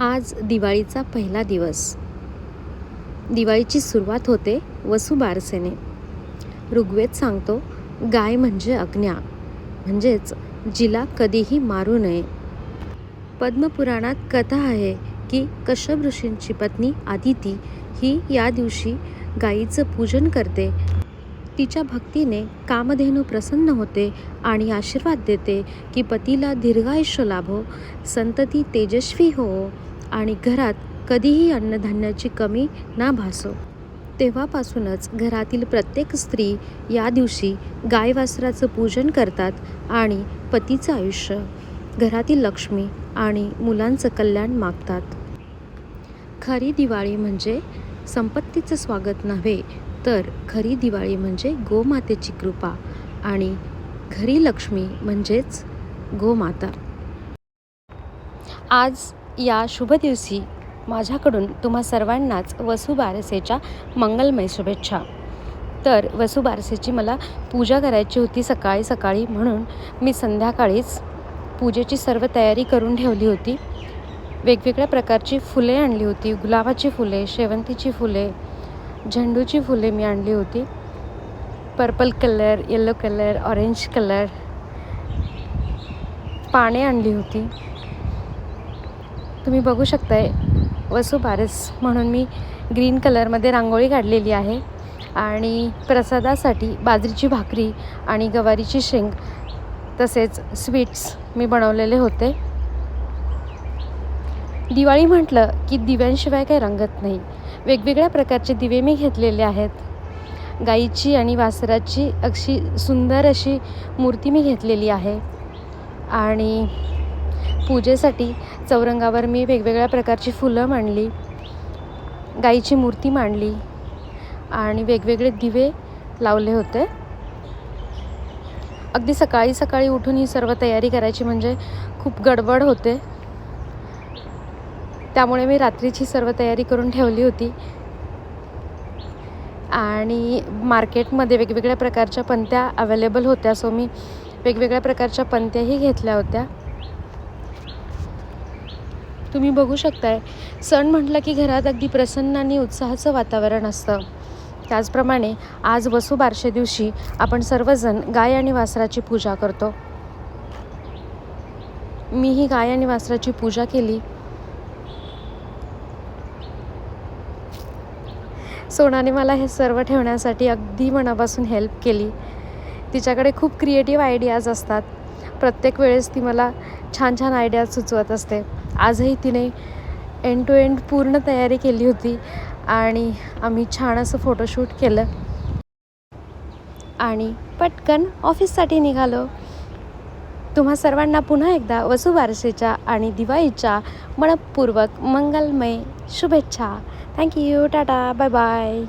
आज दिवाळीचा पहिला दिवस. दिवाळीची सुरुवात होते वसुबारसेने. ऋग्वेद सांगतो गाय म्हणजे अज्ञा म्हणजेच जिला कधीही मारू नये. पद्मपुराणात कथा आहे की कश्यप ऋषींची पत्नी आदिती ही या दिवशी गायीचं पूजन करते तिच्या भक्तीने कामधेनू प्रसन्न होते आणि आशीर्वाद देते की पतीला दीर्घायुष्य लाभो संतती तेजस्वी हो आणि घरात कधीही अन्नधान्याची कमी ना भासो. तेव्हापासूनच घरातील प्रत्येक स्त्री या दिवशी गाय वासराचं पूजन करतात आणि पतीचं आयुष्य घरातील लक्ष्मी आणि मुलांचं कल्याण मागतात. खरी दिवाळी म्हणजे संपत्तीचं स्वागत नव्हे तर खरी दिवाळी म्हणजे गोमातेची कृपा आणि खरी लक्ष्मी म्हणजेच गोमाता. आज या शुभ दिवशी माझ्याकडून तुम्हा सर्वांनाच वसुबारसेच्या मंगलमय शुभेच्छा. तर वसुबारसेची मला पूजा करायची होती सकाळी सकाळी म्हणून मी संध्याकाळीच पूजेची सर्व तयारी करून ठेवली होती. वेगवेगळ्या प्रकारची फुले आणली होती. गुलाबाची फुले शेवंतीची फुले झेंडूची फुले मी आणली होती. Purple colour yellow colour orange colour पाने आणली होती. तुम्ही बघू शकताय वसुबारस म्हणून मी ग्रीन कलरमध्ये रांगोळी काढलेली आहे. आणि प्रसादासाठी बाजरीची भाकरी आणि गवारीची शेंग तसेच स्वीट्स मी बनवलेले होते. दिवाळी म्हटलं की दिव्यांशिवाय काही रंगत नाही. वेगवेगळ्या प्रकारचे दिवे मी घेतलेले आहेत. गाईची आणि वासराची अशी सुंदर अशी मूर्ती मी घेतलेली आहे. आणि पूजेसाठी चौरंगावर मी वेगवेगळ्या प्रकारची फुलं मांडली गाईची मूर्ती मांडली आणि वेगवेगळे दिवे लावले होते. अगदी सकाळी सकाळी उठून ही सर्व तयारी करायची म्हणजे खूप गडबड होते. त्यामुळे मी रात्रीची सर्व तयारी करून ठेवली होती. आणि मार्केटमध्ये वेगवेगळ्या प्रकारच्या पंत्या अवेलेबल होत्या सो मी वेगवेगळ्या प्रकारच्या पंत्याही घेतल्या होत्या. तुम्ही बघू शकताय सण म्हटलं की घरात अगदी प्रसन्न आणि उत्साहाचं वातावरण असतं. त्याचप्रमाणे आज वसुबारशे दिवशी आपण सर्वजण गाय आणि वासराची पूजा करतो. मी ही गाय आणि वासराची पूजा केली. सोनाने मला हे सर्व ठेवण्यासाठी अगदी मनापासून हेल्प केली. तिच्याकडे खूप क्रिएटिव्ह आयडियाज असतात. प्रत्येक वेळेस ती मला छान छान आयडियाज सुचवत असते. आजही तिने एंड टू एंड पूर्ण तयारी केली होती आणि आम्ही छान असं फोटोशूट केलं. आणि पटकन ऑफिससाठी निघालो. तुम्हा सर्वांना पुन्हा एकदा वसुबारसेच्या आणि दिवाळीच्या मनपूर्वक मंगलमय शुभेच्छा. Thank you tata bye bye